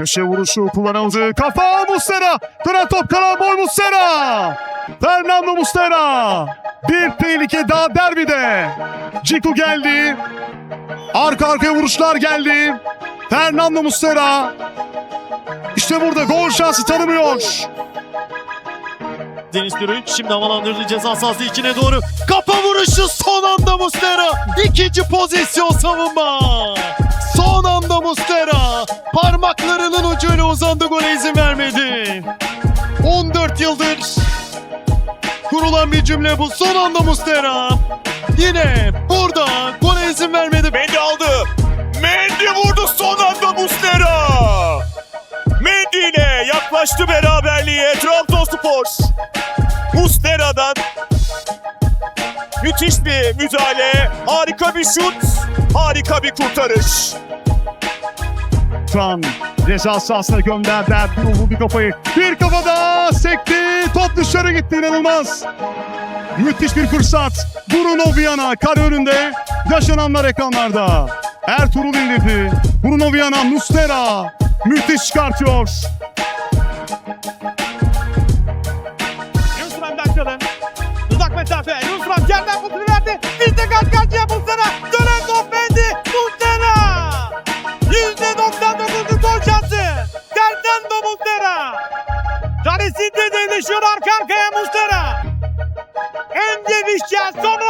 Köşe vuruşu kullanıldı. Kafa Mustera. Dönen top karambol Mustera. Fernando Mustera. Bir tehlike daha derbide. Ciku geldi. Arka arkaya vuruşlar geldi. Fernando Mustera. İşte burada gol şansı tanımıyor. Deniz Türüç şimdi havalandırdı ceza sahası içine doğru. Kafa vuruşu son anda Mustera. İkinci pozisyon savunma. Son anda Mustera. Parmaklarının ucuyla uzandı gole izin vermedi. 14 yıldır kurulan bir cümle bu. Son anda Mustera. Yine burada gole izin vermedi. Mendy aldı. Mendy vurdu son anda Mustera. Mendy ile yaklaştı beraberliğe Trabzonspor. Mustera'dan müthiş bir müdahale, harika bir şut, harika bir kurtarış. Şu an ceza sahasına gönderdi. Ertuğrul vurdu kafayı. Bir kafada sekti. Top dışarı gitti inanılmaz. Müthiş bir fırsat. Bruno Viana kare önünde. Yaşananlar ekranlarda. Ertuğrul indirdi. Bruno Viana Mustera. Müthiş çıkartıyor. Yusuf'un dakikalı. Uzak mesafe. Yusuf yerden pasını verdi. Bir de kaç karşıya Muslera. Kalesinde devleşiyor arka arkaya Muslera. Önce Vişça sonra Mendy.